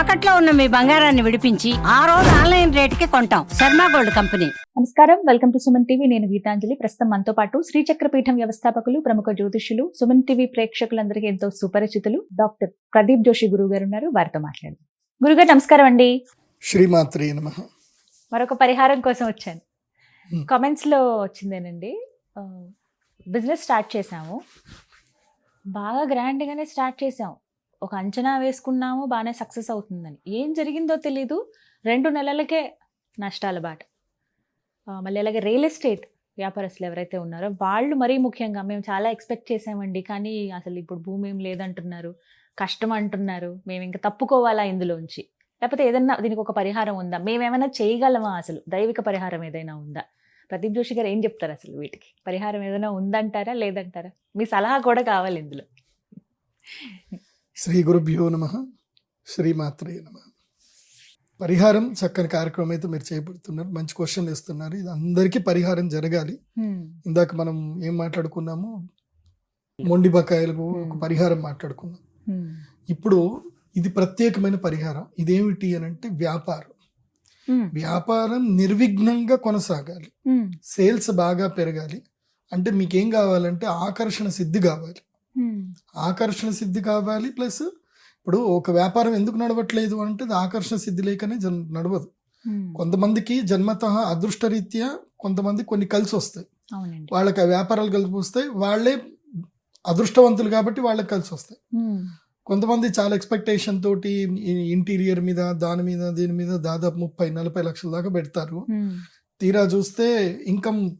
తాకట్లో ఉన్న మీ బంగారాన్ని విడిపించి ఆ రోజు ఆన్లైన్ రేటుకి కొంటాం. Sharma gold company. నమస్కారం. Welcome to Suman TV. నేను గీతాంజలి. ప్రస్తుతం మనతో పాటు శ్రీచక్రపీఠం వ్యవస్థాపకులు ప్రముఖ జ్యోతిష్యులు సుమన్ టీవీ ప్రేక్షకులందరికీ ఎంతో సుపరిచితులు డాక్టర్ ప్రదీప్ జోషి గురువు గారు ఉన్నారు. వారితో మాట్లాడదాం. గురుగారు నమస్కారం అండి. శ్రీమాత్రే నమ. మరొక పరిహారం కోసం వచ్చాను. కామెంట్స్లో వచ్చిందేనండి. బిజినెస్ స్టార్ట్ చేసాము బాగా grand గానే స్టార్ట్ చేసాము ఒక అంచనా వేసుకున్నాము బాగానే సక్సెస్ అవుతుందని. ఏం జరిగిందో తెలీదు. రెండు నెలలకే నష్టాల బాట. మళ్ళీ అలాగే రియల్ ఎస్టేట్ వ్యాపారస్తులు ఎవరైతే ఉన్నారో వాళ్ళు మరీ ముఖ్యంగా మేము చాలా ఎక్స్పెక్ట్ చేసామండి. కానీ అసలు ఇప్పుడు భూమి ఏం లేదంటున్నారు కష్టం అంటున్నారు. మేము ఇంకా తప్పుకోవాలా ఇందులోంచి? లేకపోతే ఏదన్నా దీనికి ఒక పరిహారం ఉందా? మేమేమైనా చేయగలమా అసలు? దైవిక పరిహారం ఏదైనా ఉందా? ప్రదీప్ జోషి గారు ఏం చెప్తారు అసలు వీటికి? పరిహారం ఏదైనా ఉందంటారా లేదంటారా? మీ సలహా కూడా కావాలి ఇందులో. శ్రీ గురుభ్యో నమ శ్రీమాత్రే నమ. పరిహారం చక్కని కార్యక్రమం అయితే మీరు చేపడుతున్నారు మంచి క్వశ్చన్ ఇస్తున్నారు ఇది అందరికీ పరిహారం జరగాలి. ఇందాక మనం ఏం మాట్లాడుకున్నాము మొండి బకాయిలకు ఒక పరిహారం మాట్లాడుకున్నాం. ఇప్పుడు ఇది ప్రత్యేకమైన పరిహారం. ఇదేమిటి అని అంటే వ్యాపారం. వ్యాపారం నిర్విఘ్నంగా కొనసాగాలి. సేల్స్ బాగా పెరగాలి. అంటే మీకేం కావాలంటే ఆకర్షణ సిద్ధి కావాలి. ఆకర్షణ సిద్ధి కావాలి ప్లస్ ఇప్పుడు ఒక వ్యాపారం ఎందుకు నడవట్లేదు అంటే ఆకర్షణ సిద్ధి లేకనే జన్ నడవదు. కొంతమందికి జన్మత అదృష్టరీత్యా కొంతమంది కొన్ని కలిసి వస్తాయి. వాళ్ళకి ఆ వ్యాపారాలు కలిసి వస్తాయి. వాళ్ళే అదృష్టవంతులు కాబట్టి వాళ్ళకి కలిసి వస్తాయి. కొంతమంది చాలా ఎక్స్పెక్టేషన్ తోటి ఇంటీరియర్ మీద దాని మీద దీని మీద దాదాపు ముప్పై నలభై లక్షల దాకా పెడతారు. తీరా చూస్తే ఇన్కమ్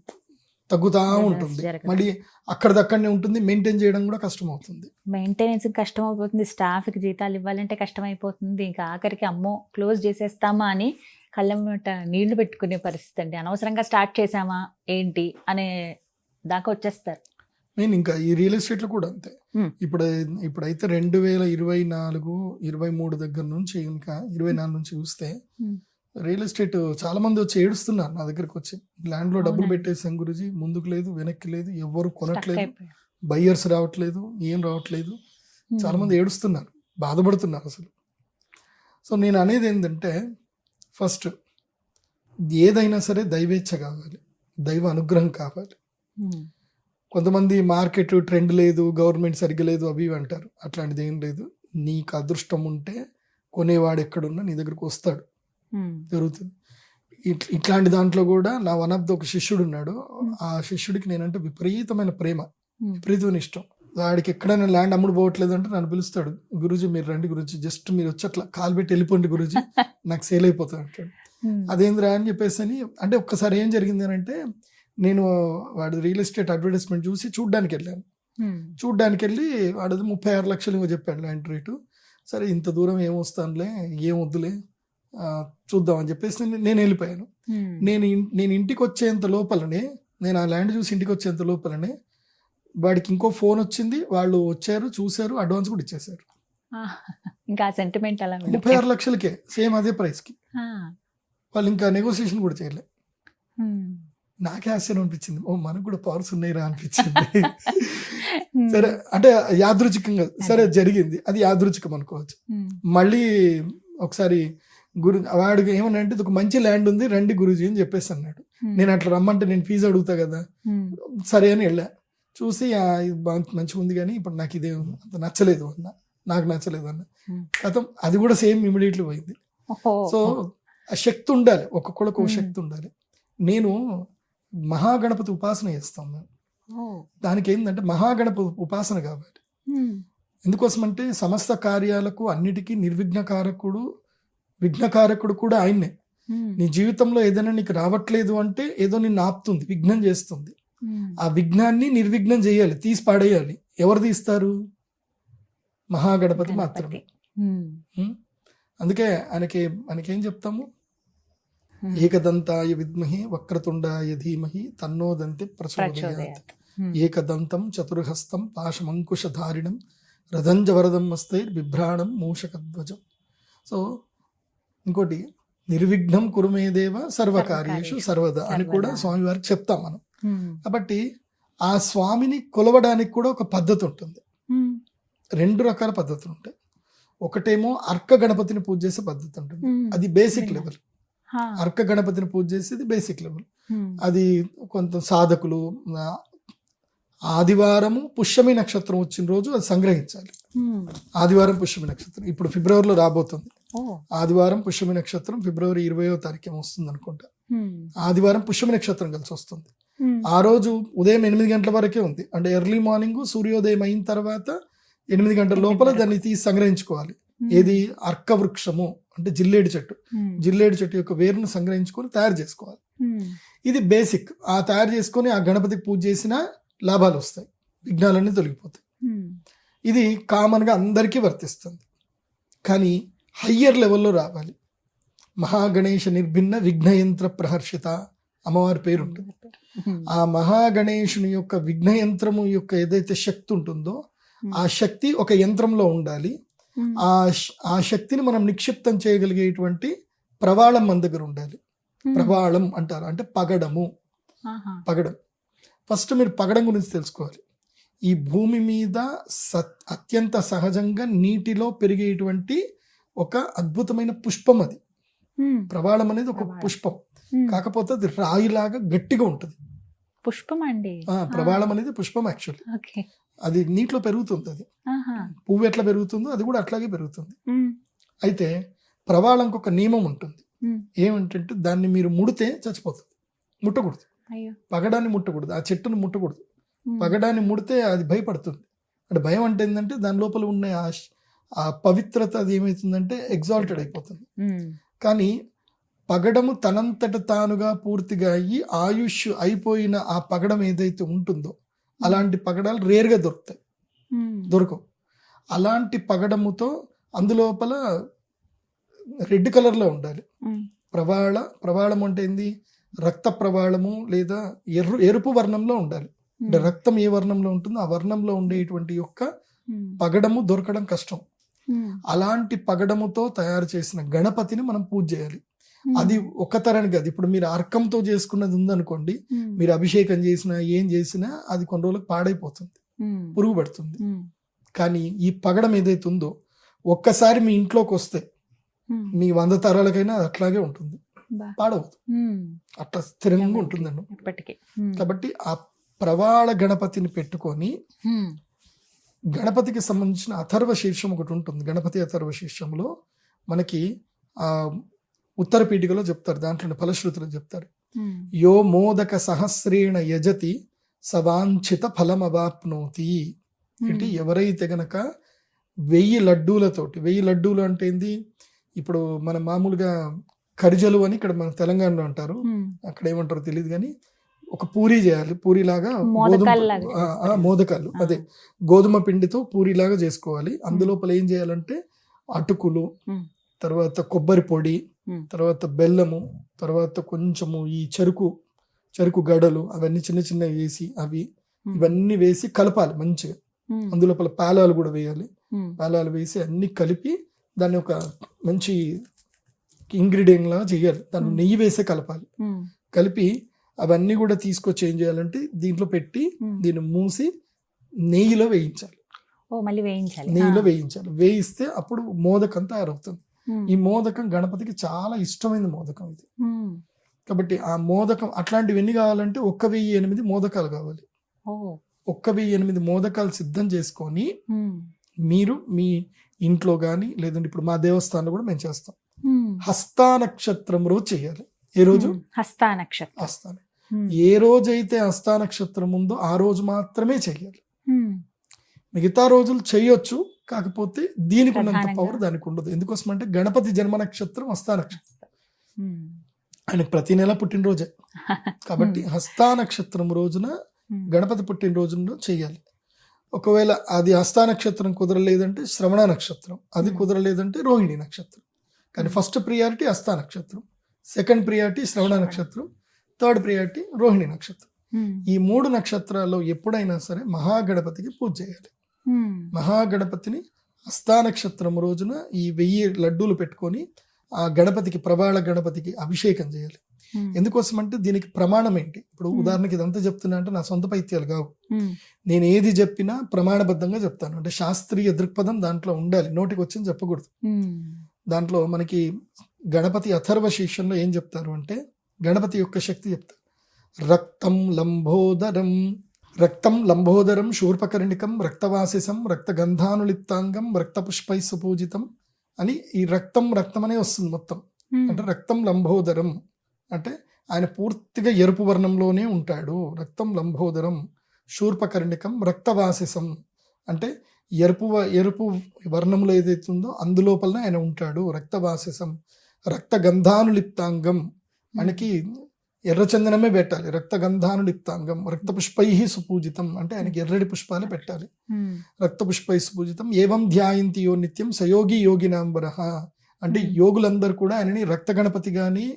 తగ్గుతా ఉంటుంది. మళ్ళీ అక్కడిదక్కడనే ఉంటుంది మెయింటైన్ చేయడం కూడా కష్టం అవుతుంది మెయింటెనెన్స్ కష్టం అయిపోతుంది స్టాఫ్కి జీతాలు ఇవ్వాలంటే కష్టం అయిపోతుంది ఇంకా ఆఖరికి అమ్మో క్లోజ్ చేసేస్తామా అని కళ్ళమ్మట నీళ్ళు పెట్టుకునే పరిస్థితి అండి అనవసరంగా స్టార్ట్ చేసామా ఏంటి అనే దాకా వచ్చేస్తారు నేను ఇంకా ఈ రియల్ ఎస్టేట్లో కూడా అంతే Hmm. ఇప్పుడు ఇప్పుడైతే రెండు వేల ఇరవై నాలుగు ఇరవై మూడు దగ్గర నుంచి ఇంకా ఇరవై నాలుగు నుంచి చూస్తే Hmm. రియల్ ఎస్టేట్ చాలా మంది వచ్చి ఏడుస్తున్నారు నా దగ్గరకు వచ్చి ల్యాండ్లో డబ్బులు? పెట్టేసాం గురుజీ ముందుకు లేదు వెనక్కి లేదు ఎవ్వరు కొనట్లేదు. బయ్యర్స్ రావట్లేదు ఏం రావట్లేదు చాలా మంది ఏడుస్తున్నారు బాధపడుతున్నారు అసలు సో నేను అనేది ఏంటంటే ఫస్ట్ ఏదైనా సరే దైవేచ్ఛ కావాలి దైవ అనుగ్రహం కావాలి Hmm. కొంతమంది మార్కెట్ ట్రెండ్ లేదు గవర్నమెంట్ సరిగ్గా లేదు అవి అంటారు అట్లాంటిది ఏం లేదు నీకు అదృష్టం ఉంటే కొనేవాడు ఎక్కడున్నా నీ దగ్గరకు వస్తాడు Hmm. జరుగుతుంది. ఇట్- ఇట్లాంటి దాంట్లో కూడా నా వన్ ఆఫ్ ద ఒక శిష్యుడు ఉన్నాడు ఆ శిష్యుడికి నేనంటే విపరీతమైన ప్రేమ. విపరీతమైన ఇష్టం. వాడికి ఎక్కడైనా ల్యాండ్ అమ్ముడు పోవట్లేదు అంటే నన్ను పిలుస్తాడు గురూజీ మీరు రండి గురించి జస్ట్ మీరు వచ్చి అట్లా కాలు పెట్టి వెళ్ళిపోండి గురూజీ నాకు సేల్ అయిపోతుంది అంటాడు. అదేంద్రా అని చెప్పేసి అని అంటే ఒక్కసారి ఏం జరిగింది అని అంటే నేను వాడు రియల్ ఎస్టేట్ అడ్వర్టైజ్మెంట్ చూసి చూడ్డానికి వెళ్ళాను. చూడ్డానికి వెళ్ళి వాడు ముప్పై ఆరు లక్షలు ఏమో చెప్పాడు ల్యాండ్ రేటు. సరే ఇంత దూరం ఏం వస్తానులే ఏం వద్దులే చూద్దామని చెప్పేసి నేను- నేను వెళ్ళిపోయాను. నేను నేను ఇంటికి వచ్చేంత లోపలనే నేను ఆ ల్యాండ్ చూసి ఇంటికి వచ్చేంత లోపలనే వాడికి ఇంకో ఫోన్ వచ్చింది వాళ్ళు వచ్చారు చూశారు అడ్వాన్స్ కూడా ఇచ్చేసారు. ఇంకా సెంటిమెంట్ అలా ముప్పై ఆరు లక్షలకే సేమ్ అదే ప్రైస్కి. వాళ్ళు ఇంకా నెగోసియేషన్ కూడా చేయలే. నాకే ఆశ్చర్యం అనిపించింది ఓ మనకు కూడా పవర్స్ ఉన్నాయిరా అనిపించింది. సరే అంటే యాదృచ్ఛికంగా సరే జరిగింది అది యాదృచ్ఛికం అనుకోవచ్చు. మళ్ళీ ఒకసారి గురు వాడు ఏమన్నా అంటే ఇది ఒక మంచి ల్యాండ్ ఉంది రండి గురుజీ అని చెప్పేసి అన్నాడు. నేను అట్లా రమ్మంటే నేను ఫీజు అడుగుతా కదా. సరే అని వెళ్ళా చూసి "ఆ, ఇది బాగా మంచిగా ఉంది కానీ ఇప్పుడు నాకు ఇదే అంత నచ్చలేదు అన్న నాకు నచ్చలేదు అన్న. గతం అది కూడా సేమ్ ఇమీడియట్లీ పోయింది. సో ఆ శక్తి ఉండాలి ఒక్కొక్కళ్ళకు ఒక. శక్తి ఉండాలి నేను మహాగణపతి ఉపాసన చేస్తాను నేను Oh. దానికి ఏంటంటే మహాగణపతి ఉపాసన కావాలి. ఎందుకోసమంటే సమస్త కార్యాలకు అన్నిటికీ నిర్విఘ్నకారకుడు విఘ్నకారకుడు కూడా ఆయన్నే. నీ జీవితంలో ఏదైనా నీకు రావట్లేదు అంటే ఏదో నిన్ను ఆపుతుంది విఘ్నం చేస్తుంది. ఆ విఘ్నాన్ని నిర్విఘ్నం చేయాలి తీసి పాడేయాలి. ఎవరు తీస్తారు? మహాగణపతి మాత్రమే? అందుకే ఆయనకి ఆయనకేం చెప్తాము. ఏకదంతాయ విద్మహి వక్రతుండాయ ధీమహి తన్నోదంతి ప్రచోదయాత్. ఏకదంతం చతుర్హస్తం పాశమంకుశధారిణం రథంజవరదం వస్తే బిభ్రాణం మూషకధ్వజం. సో ఇంకోటి నిర్విఘ్నం కురుమేదేవ సర్వకార్యేషు సర్వదా అని కూడా. స్వామివారికి చెప్తాం మనం. కాబట్టి ఆ స్వామిని కొలవడానికి కూడా ఒక పద్ధతి ఉంటుంది. రెండు రకాల పద్ధతులు ఉంటాయి ఒకటేమో అర్క గణపతిని పూజ చేసే పద్ధతి ఉంటుంది. అది బేసిక్. లెవెల్. అర్క గణపతిని పూజ చేసేది బేసిక్ లెవెల్. అది కొంత సాధకులు ఆదివారము పుష్యమి నక్షత్రం వచ్చిన రోజు అది సంగ్రహించాలి. ఆదివారం పుష్యమి నక్షత్రం ఇప్పుడు ఫిబ్రవరిలో రాబోతుంది ఆదివారం పుష్యమి నక్షత్రం ఫిబ్రవరి ఇరవయో తారీఖు వస్తుంది అనుకుంటా. ఆదివారం పుష్యమి నక్షత్రం కలిసి వస్తుంది. ఆ రోజు ఉదయం ఎనిమిది గంటల వరకే ఉంది. అంటే ఎర్లీ మార్నింగ్ సూర్యోదయం అయిన తర్వాత ఎనిమిది గంటల లోపల దాన్ని తీసి సంగ్రహించుకోవాలి. ఏది? అర్క వృక్షము అంటే జిల్లేడు చెట్టు. జిల్లేడు చెట్టు యొక్క వేరును సంగ్రహించుకొని తయారు చేసుకోవాలి. ఇది బేసిక్. ఆ తయారు చేసుకొని ఆ గణపతికి పూజ చేసిన లాభాలు వస్తాయి. విఘ్నాలన్నీ తొలగిపోతాయి. ఇది కామన్గా అందరికీ వర్తిస్తుంది. కానీ హయ్యర్ లెవెల్లో రావాలి మహాగణేష నిర్భిన్న విఘ్నయంత్ర ప్రహర్షిత అమ్మవారి పేరు ఉంటుంది. ఆ మహాగణేషుని యొక్క విఘ్నయంత్రము యొక్క ఏదైతే శక్తి ఉంటుందో ఆ శక్తి ఒక యంత్రంలో ఉండాలి. ఆ ఆ శక్తిని మనం నిక్షిప్తం చేయగలిగేటువంటి ప్రవాళం మన దగ్గర ఉండాలి. ప్రవాళం అంటారు అంటే పగడము. పగడం ఫస్ట్ మీరు పగడం గురించి తెలుసుకోవాలి ఈ భూమి మీద సత్ అత్యంత సహజంగా నీటిలో పెరిగేటువంటి ఒక అద్భుతమైన పుష్పం అది. ప్రవాళం అనేది ఒక. పుష్పం. కాకపోతే అది రాయిలాగా గట్టిగా ఉంటుంది. పుష్పం అండి ఆ, ప్రవాళం అనేది పుష్పం యాక్చువల్లీ అది నీటిలో పెరుగుతుంది అది. పువ్వు ఎట్లా పెరుగుతుందో అది కూడా అట్లాగే పెరుగుతుంది. అయితే ప్రవాళంకి ఒక నియమం ఉంటుంది. మ్మ్. ఏమంటే దాన్ని మీరు ముడితే చచ్చిపోతుంది. ముట్టకూడదు. పగడాన్ని ముట్టకూడదు. ఆ చెట్టును ముట్టకూడదు. పగడాన్ని ముడితే అది భయపడుతుంది. అంటే భయం అంటే ఏంటంటే దాని లోపల ఉన్న ఆ పవిత్రత అది ఏమవుతుందంటే ఎగ్జాల్టెడ్ అయిపోతుంది మ్మ్. కానీ పగడము తనంతట తానుగా పూర్తిగా అయ్యి ఆయుష్ అయిపోయిన ఆ పగడం ఏదైతే ఉంటుందో అలాంటి పగడాలు రేర్గా దొరుకుతాయి. దొరకవు అలాంటి పగడముతో అందులోపల రెడ్ కలర్లో ఉండాలి. ప్రవాళ ప్రవాళం అంటే ఏంది రక్త ప్రవాళము లేదా ఎర్ర ఎరుపు వర్ణంలో ఉండాలి అంటే రక్తం ఏ వర్ణంలో ఉంటుందో ఆ వర్ణంలో ఉండేటువంటి యొక్క. పగడము దొరకడం కష్టం. అలాంటి పగడముతో తయారు చేసిన గణపతిని మనం పూజ చేయాలి మ్మ్. అది ఒక తరానికి అది ఇప్పుడు మీరు అర్కంతో చేసుకున్నది ఉందనుకోండి మ్మ్. మీరు అభిషేకం చేసినా ఏం చేసినా అది కొన్ని రోజులకు పాడైపోతుంది. పురుగు పడుతుంది. కానీ ఈ పగడం ఏదైతే ఉందో ఒక్కసారి మీ ఇంట్లోకి వస్తే. మీ వంద తరాలకైనా అది అట్లాగే ఉంటుంది బా. పాడవదు మ్మ్. అట్లా స్థిరంగా ఉంటుందండి. కాబట్టి ఆ ప్రవాళ గణపతిని పెట్టుకొని. గణపతికి సంబంధించిన అథర్వ శీర్షం ఒకటి ఉంటుంది. గణపతి అథర్వ శీర్షంలో మనకి ఆ ఉత్తర పీఠికలో చెప్తారు. దాంట్లో ఫలశ్రుతులు చెప్తారు. యో మోదక సహస్రేణ యజతి సవాంఛిత ఫలమవాప్నోతి ఏంటి ఎవరైతే గనక వెయ్యి లడ్డూలతోటి వెయ్యి లడ్డూలు అంటే ఏంది? ఇప్పుడు మన మామూలుగా కరిజలు అని ఇక్కడ మన తెలంగాణలో అంటారు. అక్కడ ఏమంటారో తెలియదు కానీ ఒక పూరి చేయాలి పూరిలాగా. మోదకాలు. అదే గోధుమ పిండితో పూరిలాగా చేసుకోవాలి అందులోపల ఏం చేయాలంటే అటుకులు. తర్వాత కొబ్బరి పొడి. తర్వాత బెల్లము తర్వాత కొంచెము ఈ చెరుకు చెరుకు గడలు అవన్నీ చిన్న చిన్నవి వేసి అవి. ఇవన్నీ వేసి కలపాలి మంచిగా. అందులోపల పేలాలు కూడా వేయాలి. పేలాలు వేసి అన్ని కలిపి దాన్ని ఒక మంచి ఇంగ్రీడియంట్ లాగా చేయాలి దాన్ని. నెయ్యి వేసే కలపాలి. కలిపి అవన్నీ కూడా తీసుకొచ్చి ఏం చేయాలంటే దీంట్లో పెట్టి మ్మ్. దీన్ని మూసి నెయ్యిలో వేయించాలి ఓ మళ్ళీ వేయించాలి నెయ్యిలో. వేయించాలి వేయిస్తే అప్పుడు మోదకం తయారవుతుంది మ్మ్. ఈ మోదకం గణపతికి చాలా ఇష్టమైన మోదకం ఇది మ్మ్. కాబట్టి ఆ మోదకం అట్లాంటివి ఎన్ని కావాలంటే ఒక్క వెయ్యి ఎనిమిది మోదకాలు కావాలి ఒక్క వెయ్యి ఎనిమిది మోదకాలు సిద్ధం చేసుకొని. మీరు మీ ఇంట్లో కానీ లేదంటే ఇప్పుడు మా దేవస్థానంలో కూడా మేము చేస్తాం. హస్తా నక్షత్రం రోజు చేయాలి ఏ రోజు. హస్తా నక్షత్రం. ఏ రోజైతే హస్తా నక్షత్రం ఉందో ఆ రోజు మాత్రమే చేయాలి మ్మ్. మిగతా రోజులు చేయొచ్చు కాకపోతే దీనికి ఉన్నంత. పవర్ దానికి ఉండదు ఎందుకోసం అంటే గణపతి జన్మ నక్షత్రం హస్తా నక్షత్రం. ఆయన ప్రతి నెల పుట్టినరోజే కాబట్టి హస్తా నక్షత్రం రోజున. గణపతి పుట్టినరోజున చేయాలి ఒకవేళ అది హస్తా నక్షత్రం కుదరలేదంటే శ్రవణ నక్షత్రం అది. కుదరలేదంటే రోహిణి నక్షత్రం కానీ. ఫస్ట్ ప్రియారిటీ హస్తా నక్షత్రం సెకండ్ ప్రియారిటీ శ్రవణ. నక్షత్రం థర్డ్ ప్రియారిటీ రోహిణి నక్షత్రం. ఈ మూడు నక్షత్రాల్లో ఎప్పుడైనా సరే మహాగణపతికి పూజ చేయాలి. మహాగణపతిని హస్తా నక్షత్రం రోజున ఈ వెయ్యి లడ్డూలు పెట్టుకొని ఆ గణపతికి ప్రవాళ గణపతికి అభిషేకం చేయాలి. ఎందుకోసం అంటే దీనికి ప్రమాణం ఏంటి? ఇప్పుడు. ఉదాహరణకి ఇదంతా చెప్తున్నా అంటే నా సొంత పైత్యాలు కావు. నేను ఏది చెప్పినా ప్రమాణబద్ధంగా చెప్తాను. అంటే శాస్త్రీయ దృక్పథం దాంట్లో ఉండాలి. నోటికి వచ్చింది చెప్పకూడదు. దాంట్లో మనకి గణపతి అథర్వ శీర్షంలో ఏం చెప్తారు అంటే గణపతి యొక్క శక్తి చెప్తారు రక్తం లంబోదరం రక్తం లంబోదరం శూర్పకర్ణికం రక్తవాసిసం రక్తగంధానులిప్తాంగం రక్తపుష్పై సుపూజితం అని ఈ రక్తం రక్తం అనే వస్తుంది మొత్తం. అంటే రక్తం లంబోదరం అంటే ఆయన పూర్తిగా ఎరుపు వర్ణంలోనే ఉంటాడు. రక్తం లంబోదరం శూర్పకర్ణికం రక్తవాసిసం అంటే ఎరుపు ఎరుపు వర్ణంలో ఏదైతే ఉందో అందులోపలనే ఆయన ఉంటాడు. రక్తవాసిసం రక్త ఆయనకి ఎర్రచందనమే పెట్టాలి. రక్త గంధానులిప్తాంగం రక్త పుష్పై సుపూజితం అంటే ఆయనకి ఎర్రటి పుష్పాలే పెట్టాలి. రక్త పుష్పై సుపూజితం. ఏవం ధ్యాయంతి యో నిత్యం సయోగి యోగినాంబర అంటే. యోగులందరూ కూడా ఆయనని రక్త గణపతి గాని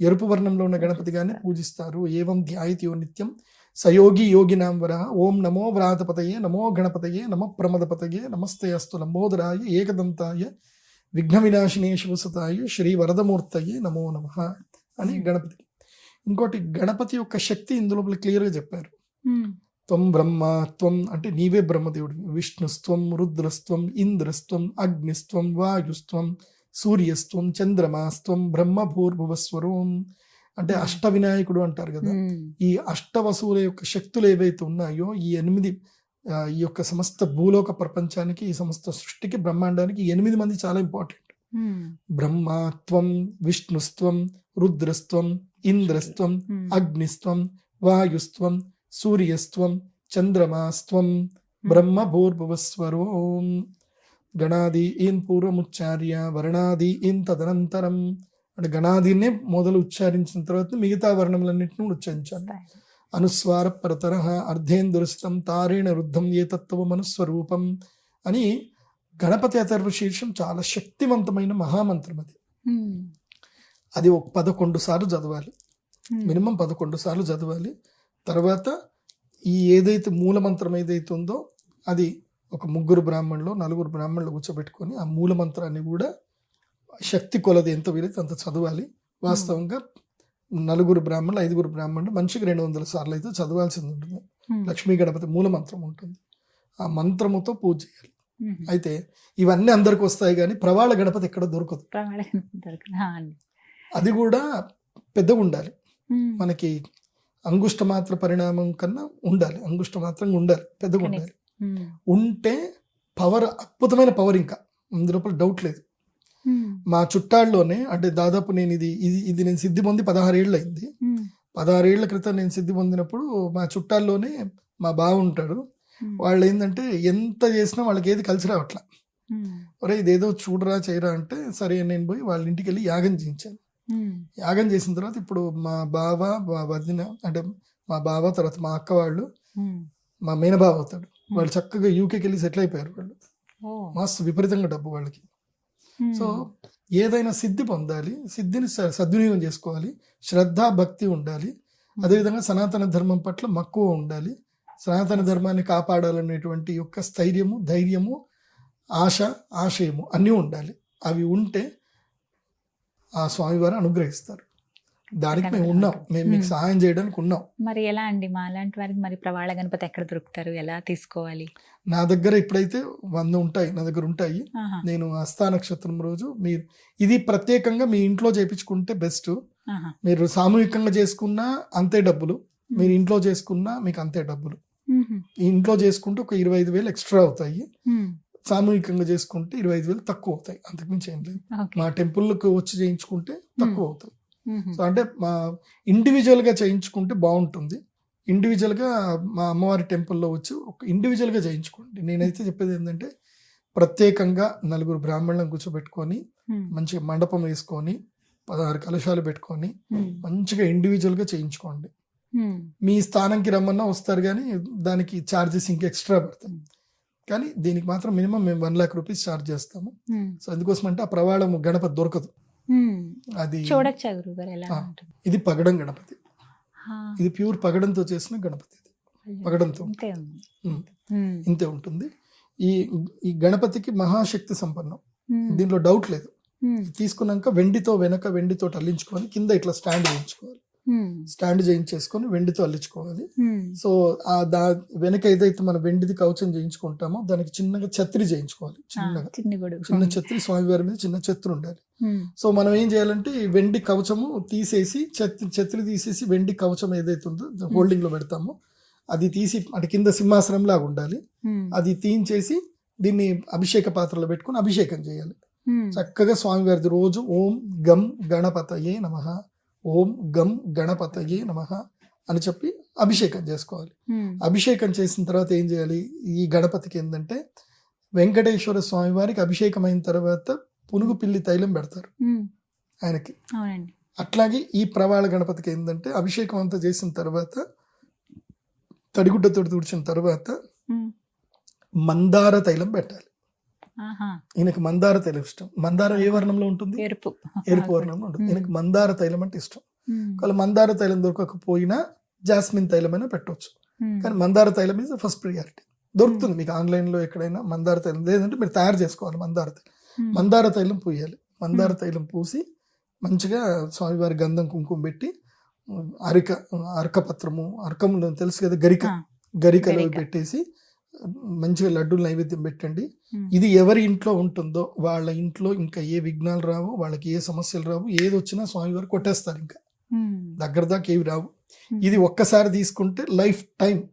ఎరుపు వర్ణంలో ఉన్న గణపతి గాని పూజిస్తారు. ఏవం ధ్యాయతి యో నిత్యం సయోగి యోగినాంబర ఓం నమో వ్రాతపతయే నమో గణపతయే నమ ప్రమదపతయే నమస్తే అస్తు లంబోదరాయ ఏకదంతాయ విఘ్న వినాశినే శివసుతాయ శ్రీ వరదమూర్తయే నమో నమ అని Hmm. గణపతికి. ఇంకోటి గణపతి యొక్క శక్తి ఇందులో క్లియర్గా చెప్పారు. ఉమ్, త్వం బ్రహ్మ త్వం అంటే నీవే బ్రహ్మదేవుడు. విష్ణుస్త్వం రుద్రస్త్వం ఇంద్రస్త్వం అగ్నిస్త్వం వాయుస్త్వం సూర్యస్త్వం చంద్రమాస్త్వం బ్రహ్మ భూర్భువస్వరం అంటే Hmm. అష్ట వినాయకుడు అంటారు కదా. ఈ అష్ట వసువుల యొక్క శక్తులు ఏవైతే ఉన్నాయో ఈ ఎనిమిది ఈ యొక్క సమస్త భూలోక ప్రపంచానికి ఈ సమస్త సృష్టికి బ్రహ్మాండానికి ఎనిమిది మంది చాలా ఇంపార్టెంట్. బ్రహ్మత్వం విష్ణుస్త్వం రుద్రస్త్వం ఇంద్రస్త్వం ఉమ్, అగ్నిస్త్వం వాయుస్త్వం సూర్యస్త్వం చంద్రమాస్త్వం బ్రహ్మ భూర్భువస్వరోం గణాది ఈన్ పూర్వముచ్చార్య వర్ణాది ఈన్ తదనంతరం? అంటే గణాదినే మొదలు ఉచ్చారించిన తర్వాత మిగతా వర్ణములన్నింటినీ ఉచ్చరించాలి. అనుస్వార పరతర అర్ధేందురస్థం తారేణ రుద్ధం ఏ తత్వం అనుస్వరూపం అని గణపతి అథర్వ శీర్షం చాలా శక్తివంతమైన మహామంత్రం అది. అది ఒక పదకొండు సార్లు చదవాలి. మినిమం పదకొండు సార్లు చదవాలి. తర్వాత ఈ ఏదైతే మూల మంత్రం ఏదైతే ఉందో అది ఒక ముగ్గురు బ్రాహ్మణులు నలుగురు బ్రాహ్మణులు కూర్చోబెట్టుకొని ఆ మూల మంత్రాన్ని కూడా శక్తి కొలది ఎంత వీలైతే అంత చదవాలి. వాస్తవంగా నలుగురు బ్రాహ్మణులు ఐదుగురు బ్రాహ్మణులు మనిషికి రెండు వందల సార్లు అయితే చదవాల్సింది ఉంటుంది. లక్ష్మీ గణపతి మూల మంత్రం ఉంటుంది. ఆ మంత్రముతో పూజ చేయాలి. అయితే ఇవన్నీ అందరికి వస్తాయి కానీ ప్రవాళ గణపతి ఎక్కడ దొరకదు. అది కూడా పెద్దగా ఉండాలి. మనకి అంగుష్ట మాత్ర పరిణామం కన్నా ఉండాలి. అంగుష్ట మాత్రంగా ఉండాలి. పెద్దగా ఉండాలి. ఉంటే పవర్ అద్భుతమైన పవర్ ఇంకా. అందులోపల డౌట్ లేదు. మా చుట్టాల్లోనే అంటే దాదాపు నేను ఇది ఇది ఇది నేను సిద్ధి పొంది పదహారేళ్ళు అయింది. పదహారేళ్ళ క్రితం నేను సిద్ధి పొందినప్పుడు మా చుట్టాల్లోనే మా బావ ఉంటాడు. వాళ్ళు ఏంటంటే ఎంత చేసినా వాళ్ళకి ఏది కలిసి రావట్లా. ఒరే ఇదేదో చూడరా చేయరా అంటే సరే నేను పోయి వాళ్ళ ఇంటికి వెళ్ళి యాగం చేయించాను. యాగం చేసిన తర్వాత ఇప్పుడు మా బావ మా వదిన అంటే మా బావ తర్వాత మా అక్క వాళ్ళు. మా మేనబావ అవుతాడు. వాళ్ళు చక్కగా యూకేకి వెళ్ళి సెటిల్ అయిపోయారు వాళ్ళు. మస్తు విపరీతంగా డబ్బు వాళ్ళకి. సో ఏదైనా సిద్ధి పొందాలి సిద్ధిని సద్వినియోగం చేసుకోవాలి శ్రద్ధ భక్తి ఉండాలి. అదేవిధంగా సనాతన ధర్మం పట్ల మక్కువ ఉండాలి. సనాతన ధర్మాన్ని కాపాడాలనేటువంటి యొక్క స్థైర్యము ధైర్యము ఆశ ఆశయము అన్నీ ఉండాలి. అవి ఉంటే ఆ స్వామివారు అనుగ్రహిస్తారు. దానికి మేము ఉన్నాం. మేము మీకు సహాయం చేయడానికి ఉన్నాం. మరి ఎలా అండి? మా అలాంటి వారికి మరి ప్రవాళ గణపతి ఎక్కడ దొరుకుతారు? ఎలా తీసుకోవాలి? నా దగ్గర ఇప్పుడైతే వంద ఉంటాయి. నా దగ్గర ఉంటాయి. నేను హస్తా నక్షత్రం రోజు మీరు ఇది ప్రత్యేకంగా మీ ఇంట్లో చేపించుకుంటే బెస్ట్. మీరు సామూహికంగా చేసుకున్నా అంతే డబ్బులు. మీరు ఇంట్లో చేసుకున్నా మీకు అంతే డబ్బులు. ఇంట్లో చేసుకుంటే ఒక ఇరవై ఐదు వేలు ఎక్స్ట్రా అవుతాయి. సామూహికంగా చేసుకుంటే ఇరవై ఐదు వేలు తక్కువ అవుతాయి. అంతకుమించి ఏం లేదు. మా టెంపుల్కి వచ్చి చేయించుకుంటే తక్కువ అవుతాయి. సో అంటే మా ఇండివిజువల్గా చేయించుకుంటే బాగుంటుంది. ఇండివిజువల్గా మా అమ్మవారి టెంపుల్లో వచ్చి ఒక ఇండివిజువల్గా చేయించుకోండి. నేనైతే చెప్పేది ఏంటంటే ప్రత్యేకంగా నలుగురు బ్రాహ్మణులను కూర్చోబెట్టుకొని మంచిగా మండపం వేసుకొని పదహారు కలశాలు పెట్టుకొని మంచిగా ఇండివిజువల్గా చేయించుకోండి. మీ స్థానంకి రమ్మన్నా వస్తారు కానీ దానికి ఛార్జెస్ ఇంకా ఎక్స్ట్రా పడతాయి. కానీ దీనికి మాత్రం మినిమం మేము వన్ లాక్ రూపీస్ ఛార్జ్ చేస్తాము. సో అందుకోసం అంటే ఆ ప్రవాళం గణపతి దొరకదు. అది ఇది పగడం గణపతి. ఇది ప్యూర్ పగడంతో చేసిన గణపతి పగడంతో. ఇంతే ఉంటుంది. ఈ ఈ గణపతికి మహాశక్తి సంపన్నం. దీనిలో డౌట్ లేదు. తీసుకున్నాక వెండితో వెనక వెండితో అల్లించుకొని కింద ఇట్లా స్టాండ్ చేయించుకోవాలి. హ్మ్. స్టాండ్ చేయించేసుకొని వెండితో అల్లించుకోవాలి. సో ఆ దా వెనక ఏదైతే మనం వెండిది కవచం చేయించుకుంటామో దానికి చిన్నగా ఛత్రి చేయించుకోవాలి. చిన్నగా. చిన్ని ఛత్రి స్వామివారి మీద చిన్న ఛత్రి ఉండాలి. సో మనం ఏం చేయాలంటే ఈ వెండి కవచము తీసేసి ఛత్రి ఛత్రి తీసేసి వెండి కవచం ఏదైతే ఉందో హోల్డింగ్లో పెడతామో అది తీసి అటు కింద సింహాసనం లాగా ఉండాలి. అది తీయించేసి దీన్ని అభిషేక పాత్రలో పెట్టుకొని అభిషేకం చేయాలి. చక్కగా స్వామివారిది రోజు ఓం గం గణపతయే నమ. ఓం గం గణపతయే నమ అని చెప్పి అభిషేకం చేసుకోవాలి. అభిషేకం చేసిన తర్వాత ఏం చేయాలి ఈ గణపతికి ఏంటంటే వెంకటేశ్వర స్వామి వారికి అభిషేకం అయిన తర్వాత పునుగు పిల్లి తైలం పెడతారు. ఆయనకి అట్లాగే ఈ ప్రవాళ గణపతికి ఏంటంటే అభిషేకం అంతా చేసిన తర్వాత తడిగుడ్డతో తుడిచిన తర్వాత. మందార తైలం పెట్టాలి. ఈయనకి మందార తైలం ఇష్టం. మందారం ఏ వర్ణంలో ఉంటుంది? ఎరుపు. ఎరుపు వర్ణంలో ఉంటుంది. ఈయనకి మందార తైలం అంటే ఇష్టం. ఒకవేళ మందార తైలం దొరకకపోయినా జాస్మిన్ తైలం అయినా పెట్టవచ్చు. కానీ మందార తైలం ఇస్ ఫస్ట్ ప్రియారిటీ దొరుకుతుంది మీకు ఆన్లైన్లో ఎక్కడైనా మందార తైలం. లేదంటే మీరు తయారు చేసుకోవాలి మందార తైలం. మందార తైలం పూయాలి. మందార తైలం పూసి మంచిగా స్వామివారి గంధం కుంకుమ పెట్టి అరిక అరకపత్రము అరకము తెలుసు కదా గరిక. గరికలో గరిక. పెట్టేసి మంచిగా లడ్డూలు నైవేద్యం పెట్టండి. ఇది ఎవరి ఇంట్లో ఉంటుందో వాళ్ళ ఇంట్లో ఇంకా ఏ విఘ్నాలు రావు వాళ్ళకి ఏ సమస్యలు రావు ఏది వచ్చినా స్వామివారు కొట్టేస్తారు ఇంకా. దగ్గర దాకా ఏవి రావు. ఇది ఒక్కసారి తీసుకుంటే లైఫ్ టైం.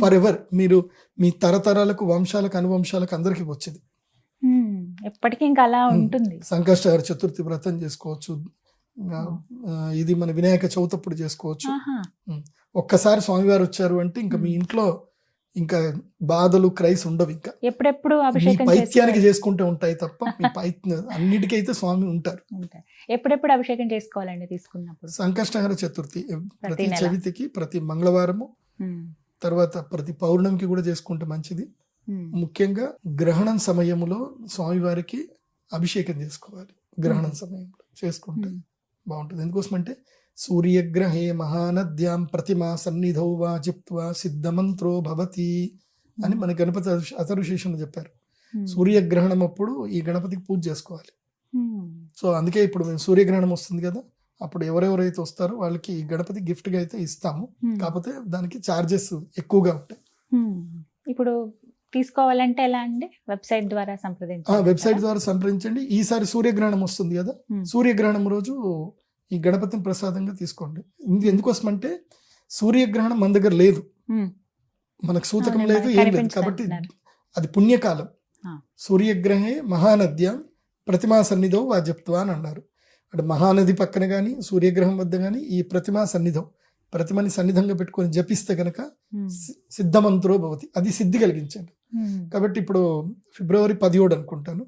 ఫర్ ఎవర్ మీరు మీ తరతరాలకు వంశాలకు అనువంశాలకు అందరికీ వచ్చేది. ఎప్పటికీ ఇంకా అలా. ఉంటుంది సంకష్టహర చతుర్థి వ్రతం చేసుకోవచ్చు ఇది మన వినాయక చవితప్పుడు చేసుకోవచ్చు. ఒక్కసారి స్వామివారు వచ్చారు అంటే ఇంకా మీ. ఇంట్లో ఇంకా బాధలు క్రైస్ ఉండవు ఇంకా ఎప్పుడెప్పుడు అభిషేకం పైత్యానికి? చేసుకుంటూ ఉంటాయి తప్ప మీ పైత్య అన్నిటికైతే స్వామి ఉంటారు. ఎప్పుడెప్పుడు అభిషేకం చేసుకోవాలండి తీసుకున్నప్పుడు సంకష్టహర చతుర్థి ప్రతి. చవితికి ప్రతి మంగళవారము. తర్వాత ప్రతి పౌర్ణమికి కూడా చేసుకుంటే మంచిది. ముఖ్యంగా గ్రహణం సమయములో స్వామివారికి అభిషేకం చేసుకోవాలి గ్రహణం సమయంలో చేసుకుంటే. బాగుంటుంది ఎందుకోసమంటే సూర్యగ్రహే మహానద్యాం ప్రతిమా సన్నిధౌ వా చిప్వా సిద్ధమంత్రో భవతి అని మన గణపతి అతరుశేషంలో చెప్పారు. సూర్యగ్రహణం అప్పుడు ఈ గణపతికి పూజ చేసుకోవాలి. సో అందుకే ఇప్పుడు మేము సూర్యగ్రహణం వస్తుంది కదా అప్పుడు ఎవరెవరైతే వస్తారో వాళ్ళకి ఈ గణపతి gift గా అయితే ఇస్తాము. కాకపోతే దానికి చార్జెస్ ఎక్కువగా ఉంటాయి. ఇప్పుడు తీసుకోవాలంటే ఎలా అండి వెబ్సైట్ ద్వారా ఆ సంప్రదించాలి వెబ్సైట్ ద్వారా సంప్రదించండి ఈసారి సూర్యగ్రహణం వస్తుంది కదా. సూర్యగ్రహణం రోజు ఈ గణపతిని ప్రసాదంగా తీసుకోండి ఇది ఎందుకోసం అంటే సూర్యగ్రహణం మన దగ్గర లేదు. మనకు సూతకం లేదు ఏం లేదు కాబట్టి. అది పుణ్యకాలం. సూర్యగ్రహే మహానద్య ప్రతిమా సన్నిధో వాజప్త్వా అని అన్నారు అంటే మహానది పక్కన కానీ సూర్యగ్రహం వద్ద కానీ ఈ ప్రతిమా సన్నిధం ప్రతిమని సన్నిధంగా పెట్టుకొని జపిస్తే గనక సిద్ధమంత్రో భవతి అది సిద్ధి కలిగించండి. కాబట్టి ఇప్పుడు ఫిబ్రవరి పదిహేడు అనుకుంటాను.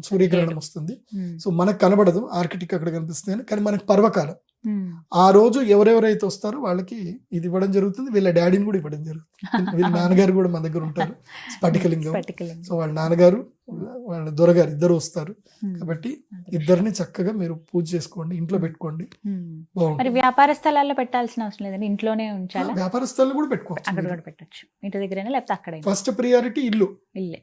సూర్యగ్రహణం వస్తుంది. సో మనకు కనబడదు. ఆర్కిటిక్ అక్కడ కనిపిస్తుంది కానీ మనకు పర్వకాలం. ఆ రోజు ఎవరెవరైతే వస్తారో వాళ్ళకి ఇది ఇవ్వడం జరుగుతుంది. వీళ్ళ డాడీని కూడా ఇవ్వడం జరుగుతుంది. వీళ్ళ నాన్నగారు కూడా మన దగ్గర ఉంటారు. స్ఫటికలింగం. సో వాళ్ళ నాన్నగారు వాళ్ళ దొరగారు ఇద్దరు వస్తారు. కాబట్టి ఇద్దరిని చక్కగా మీరు పూజ చేసుకోండి. ఇంట్లో పెట్టుకోండి. మరి వ్యాపార స్థలాల్లో పెట్టాల్సిన అవసరం లేదండి. ఇంట్లోనే ఉంచాలా? వ్యాపార స్థలాలు కూడా అక్కడ పెట్టుకోవచ్చు కూడా పెట్టచ్చు. ఇంటి దగ్గరైనా లేకపోతే అక్కడే ఫస్ట్ ప్రియారిటీ ఇల్లు. ఇల్లే.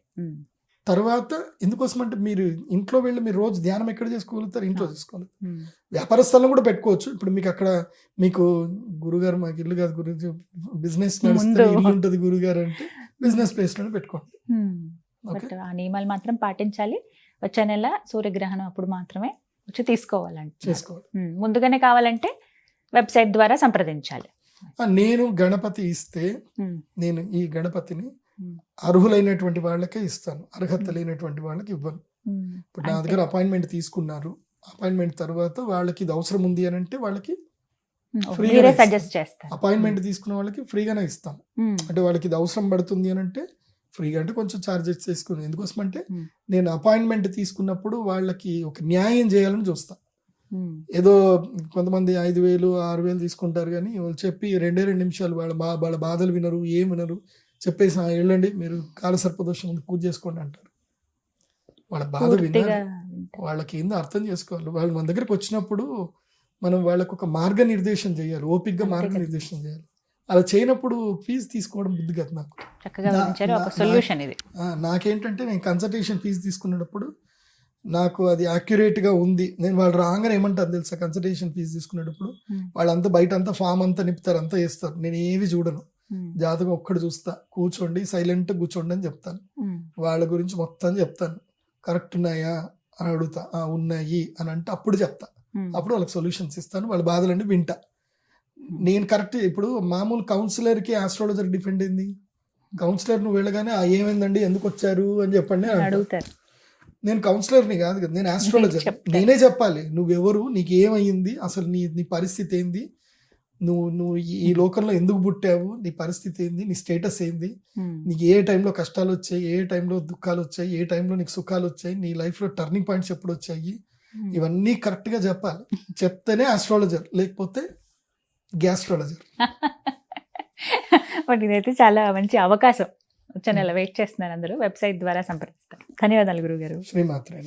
తర్వాత ఎందుకోసం అంటే మీరు ఇంట్లో వెళ్ళి మీరు రోజు ధ్యానం ఎక్కడ చేసుకోగలుగుతారు? ఇంట్లో చేసుకోవాలి. వ్యాపార స్థలం కూడా పెట్టుకోవచ్చు. ఇప్పుడు మీకు అక్కడ మీకు గురుగారు మాకు ఇల్లు కాదు గురించి బిజినెస్. ఇల్లు ఉంటుంది గురుగారు అంటే బిజినెస్ ప్లేస్లోనే పెట్టుకోండి. బట్ ఆ నియమాలు మాత్రం పాటించాలి. వచ్చే నెల సూర్యగ్రహణం అప్పుడు మాత్రమే వచ్చి తీసుకోవాలంటే. చేసుకోవాలి. ముందుగానే కావాలంటే వెబ్సైట్ ద్వారా సంప్రదించాలి. నేను గణపతి ఇస్తే. నేను ఈ గణపతిని. అర్హులైనటువంటి వాళ్ళకే ఇస్తాను అర్హత లేనటువంటి వాళ్ళకి ఇవ్వను. ఇప్పుడు నా. దగ్గర అపాయింట్మెంట్ తీసుకున్నారు అపాయింట్మెంట్ తర్వాత వాళ్ళకి ఇది అవసరం ఉంది అని అంటే వాళ్ళకి. సజెస్ట్ చేస్తారు అపాయింట్మెంట్ తీసుకున్న వాళ్ళకి ఫ్రీగానే ఇస్తాం. అంటే వాళ్ళకి ఇది అవసరం పడుతుంది అని అంటే ఫ్రీగా అంటే కొంచెం చార్జెస్ తీసుకుని ఎందుకోసం అంటే. నేను అపాయింట్మెంట్ తీసుకున్నప్పుడు వాళ్ళకి ఒక న్యాయం చేయాలని చూస్తా. ఏదో కొంతమంది ఐదు వేలు ఆరు వేలు తీసుకుంటారు కానీ వాళ్ళు చెప్పి రెండే రెండు నిమిషాలు వాళ్ళ బా వాళ్ళ బాధలు వినరు ఏం వినరు చెప్పేసి "ఆ, వెళ్ళండి మీరు కాలసర్పదోషం పూజ చేసుకోండి అంటారు. వాళ్ళ బాధ వింటారు. వాళ్ళకి ఏందో అర్థం చేసుకోవాలి. వాళ్ళు మన దగ్గరికి వచ్చినప్పుడు మనం వాళ్ళకు ఒక మార్గనిర్దేశం చేయాలి ఓపిక్గా. మార్గనిర్దేశం చేయాలి. అలా చేయనప్పుడు ఫీజు తీసుకోవడం బుద్ధి కదా నాకు. నాకేంటంటే నేను కన్సల్టేషన్ ఫీజు తీసుకునేటప్పుడు నాకు అది accurate గా ఉంది. నేను వాళ్ళు రాగానే ఏమంటారు తెలుసా? కన్సల్టేషన్ ఫీజు తీసుకునేటప్పుడు. వాళ్ళంతా బయట అంతా ఫామ్ అంతా నింపుతారు అంతా చేస్తారు నేను ఏవి చూడను. జాతకం ఒక్కడు చూస్తా. కూర్చోండి సైలెంట్ కూర్చోండి అని చెప్తాను. వాళ్ళ గురించి మొత్తం చెప్తాను. కరెక్ట్ ఉన్నాయా అని అడుగుతా. "ఆ, ఉన్నాయి అని అంటే అప్పుడు చెప్తా. అప్పుడు వాళ్ళకి సొల్యూషన్స్ ఇస్తాను. వాళ్ళ బాధలన్నీ వింటా. నేను కరెక్ట్ ఇప్పుడు మామూలు కౌన్సిలర్కి ఆస్ట్రాలజర్ డిఫెండ్ ఏంది? కౌన్సిలర్ నువ్వు వెళ్ళగానే "ఆ, ఏమైందండి? ఎందుకు వచ్చారు? అని చెప్పండి. అడుగుతారు. నేను కౌన్సిలర్ని కాదు కదా నేను ఆస్ట్రాలజర్. నేనే చెప్పాలి. నువ్వెవరు? నీకు ఏమైంది అసలు నీ నీ పరిస్థితి ఏంది? నువ్వు నువ్వు ఈ- లోకంలో ఎందుకు పుట్టావు? నీ పరిస్థితి ఏంది? నీ స్టేటస్ ఏంది? నీకు ఏ టైంలో కష్టాలు వచ్చాయి? ఏ టైంలో దుఃఖాలు వచ్చాయి? ఏ టైంలో నీకు సుఖాలు వచ్చాయి? నీ లైఫ్లో టర్నింగ్ పాయింట్స్ ఎప్పుడు వచ్చాయి. ఇవన్నీ కరెక్ట్గా చెప్పాలి. చెప్తేనే ఆస్ట్రాలజర్ లేకపోతే గ్యాస్ట్రాలజర్. బట్ ఇదైతే చాలా మంచి అవకాశం. వచ్చే నెల వెయిట్ చేస్తున్నారు అందరూ. వెబ్సైట్ ద్వారా సంప్రదిస్తారు ధన్యవాదాలు గురుగారు శ్రీమాత్రేణ